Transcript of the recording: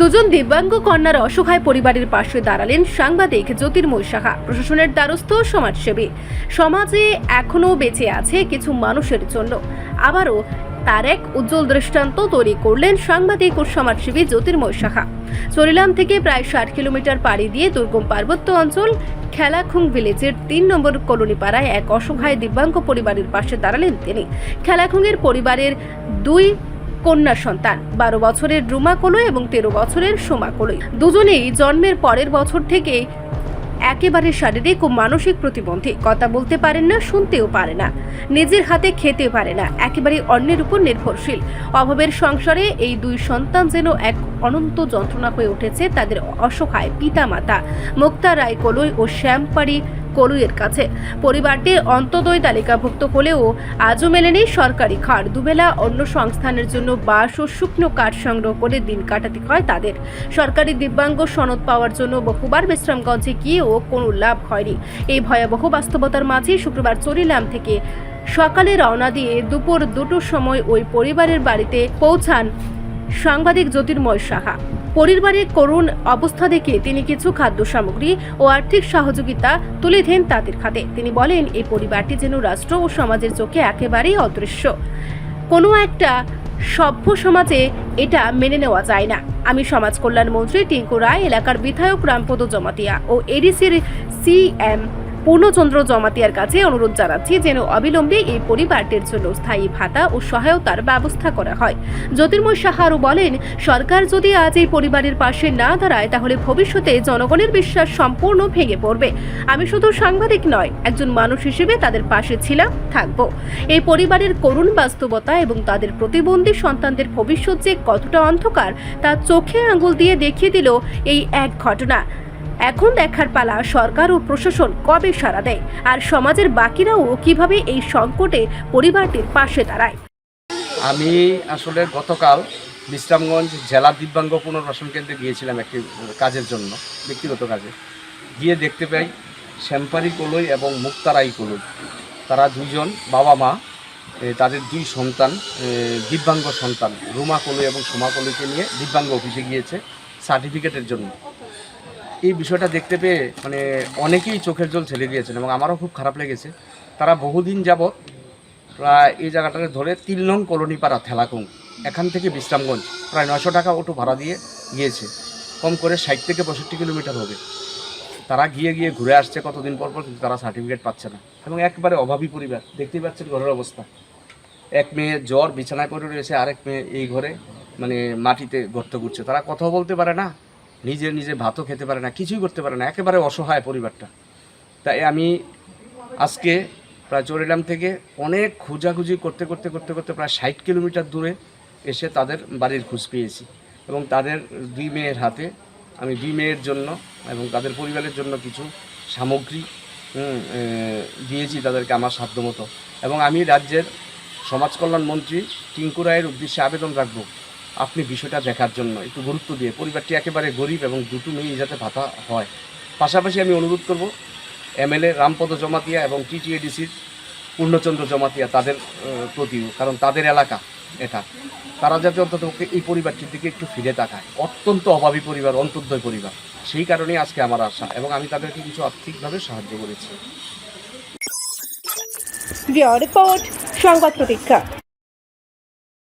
দুজন দিব্যাঙ্গ কন্যার অসহায় পরিবারের পাশে দাঁড়ালেন সাংবাদিক জ্যোতির্ময় সাহা, প্রশাসনের দ্বারস্থ সমাজসেবী। সমাজে এখনও বেঁচে আছে কিছু মানুষের জন্য। আবারও তার এক উজ্জ্বল দৃষ্টান্ত তৈরি করলেন সাংবাদিক ও সমাজসেবী জ্যোতির্ময় সাহা। চরিলাম থেকে প্রায় ষাট কিলোমিটার পাড়ি দিয়ে দুর্গম পার্বত্য অঞ্চল খেলাখুং ভিলেজের তিন নম্বর কলোনি পাড়ায় এক অসহায় দিব্যাঙ্গ পরিবারের পাশে দাঁড়ালেন তিনি। খেলাখুংয়ের পরিবারের দুই কন্যা সন্তান, বারো বছরের রুমা কলই এবং তেরো বছরের সোমা কলই। দুজনেই জন্মের পরের বছর থেকে একেবারে শারীরিক ও মানসিক প্রতিবন্ধী। কথা বলতে পারেন না, শুনতেও পারে না। নিজের হাতে খেতে পারে না একেবারে অন্যের উপর নির্ভরশীল। অভাবের সংসারে এই দুই সন্তান যেন এক অনন্ত যন্ত্রণা হয়ে উঠেছে, তাদের অসহায় পিতামাতা মুক্তা রায় কলই ও শ্যামপাড়ি কলুইয়ের কাছে। পরিবারটি অন্তদয় তালিকাভুক্ত হলেও আজও মেলেনি সরকারি খাট দুবেলা অন্য সংস্থানের জন্য বাস ও শুকনো কাঠ সংগ্রহ করে দিন কাটাতে হয় তাদের। সরকারি দিব্যাঙ্গ সনদ পাওয়ার জন্য বহুবার বিশ্রামগঞ্জে গিয়েও কোনো লাভ হয়নি। এই ভয়াবহ বাস্তবতার মাঝে শুক্রবার চরিলাম থেকে সকালে রওনা দিয়ে দুপুর দুটোর সময় ওই পরিবারের বাড়িতে পৌঁছান সাংবাদিক জ্যোতির্ময় সাহা। পরিবারের করুণ অবস্থা দেখে তিনি কিছু খাদ্য সামগ্রী ও আর্থিক সহযোগিতা তুলে দেন তাদের খাতে। তিনি বলেন, এই পরিবারটি যেন রাষ্ট্র ও সমাজের চোখে একেবারেই অদৃশ্য। কোনো একটা সভ্য সমাজে এটা মেনে নেওয়া যায় না। আমি সমাজ কল্যাণ মন্ত্রী টিঙ্কু রায়, এলাকার বিধায়ক রামপদ জমাতিয়া ও এডিসির সিএম পূর্ণচন্দ্র জমাতিয়ার কাছে অনুরোধ জানাচ্ছি যেন অবিলম্বে এই পরিবারটির জন্য স্থায়ী ভাতা ও সহায়তার ব্যবস্থা করা হয়। জ্যোতির্ময় সাহা আরও বলেন, সরকার যদি আজ এই পরিবারের পাশে না দাঁড়ায়, তাহলে ভবিষ্যতে জনগণের বিশ্বাস সম্পূর্ণ ভেঙে পড়বে। আমি শুধু সাংবাদিক নয়, একজন মানুষ হিসেবে তাদের পাশে ছিলাম, থাকব। এই পরিবারের করুণ বাস্তবতা এবং তাদের প্রতিবন্ধী সন্তানদের ভবিষ্যৎ যে কতটা অন্ধকার, তা চোখে আঙুল দিয়ে দেখিয়ে দিল এই এক ঘটনা। এখন দেখার পালা সরকার ও প্রশাসন কবে সাড়া দেয়? আর সমাজের বাকিরাও কীভাবে এই সংকটে পরিবারটির পাশে দাঁড়ায়? আমি আসলে গতকাল বিশ্রামগঞ্জ জেলা দিব্যাঙ্গ পুনর্বাসন কেন্দ্রে গিয়েছিলাম একটি কাজের জন্য, ব্যক্তিগত কাজে। গিয়ে দেখতে পাই শ্যাম্পারি কলই এবং মুক্তারাই কলই। তারা দুজন বাবা মা তাদের দুই সন্তান দিব্যাঙ্গ সন্তান, রুমা কলই এবং সোমা কলইকে নিয়ে দিব্যাঙ্গ অফিসে গিয়েছে সার্টিফিকেটের জন্য। এই বিষয়টা দেখতে পেয়ে মানে অনেকেই চোখের জল ছেলে দিয়েছেন এবং আমারও খুব খারাপ লেগেছে। তারা বহুদিন যাবৎ প্রায় এই জায়গাটাকে ধরে তিন নং কলোনি পাড়া থেলাকুং, এখান থেকে বিশ্রামগঞ্জ, প্রায় নয়শো টাকা অটো ভাড়া দিয়ে গিয়েছে। কম করে ষাট থেকে পঁয়ষট্টি কিলোমিটার হবে। তারা গিয়ে গিয়ে ঘুরে আসছে কতদিন পর পর, কিন্তু তারা সার্টিফিকেট পাচ্ছে না। এবং একবারে অভাবী পরিবার, দেখতেই পাচ্ছেন ঘরের অবস্থা। এক মেয়ে জ্বর বিছানায় পড়ে রয়েছে, আরেক মেয়ে এই ঘরে মানে মাটিতে গর্ত করছে। তারা কথাও বলতে পারে না নিজে নিজে ভাতও খেতে পারে না, কিছুই করতে পারে না, একেবারে অসহায় পরিবারটা। তাই আমি আজকে প্রায় চরিলাম থেকে অনেক খোঁজাখুঁজি করতে করতে করতে করতে প্রায় ষাট কিলোমিটার দূরে এসে তাদের বাড়ির খোঁজ পেয়েছি এবং তাদের দুই মেয়ের হাতে আমি দুই মেয়ের জন্য এবং তাদের পরিবারের জন্য কিছু সামগ্রী দিয়েছি তাদেরকে আমার সাধ্যমতো। এবং আমি রাজ্যের সমাজ কল্যাণ মন্ত্রী টিঙ্কু রায়ের উদ্দেশ্যে আবেদন রাখব। আপনি বিষয়টা দেখার জন্য একটু গুরুত্ব দিয়ে, পরিবারটি একেবারে গরিব এবং দুটো মেয়ে যাতে ভাতা হয়। পাশাপাশি আমি অনুরোধ করব এমএলএ রামপদ জমাতিয়া এবং টিটিএডিসির পূর্ণচন্দ্র জমাতিয়া তাদের প্রতিও, কারণ তাদের এলাকা এটা। তারা যাতে অন্তত এই পরিবারটির দিকে একটু ফিরে তাকায়। অত্যন্ত অভাবী পরিবার, অন্তর্দয় পরিবার। সেই কারণেই আজকে আমার আশা এবং আমি তাদেরকে কিছু আর্থিকভাবে সাহায্য করেছি। রিপোর্ট, সংবাদ প্রতীক্ষা।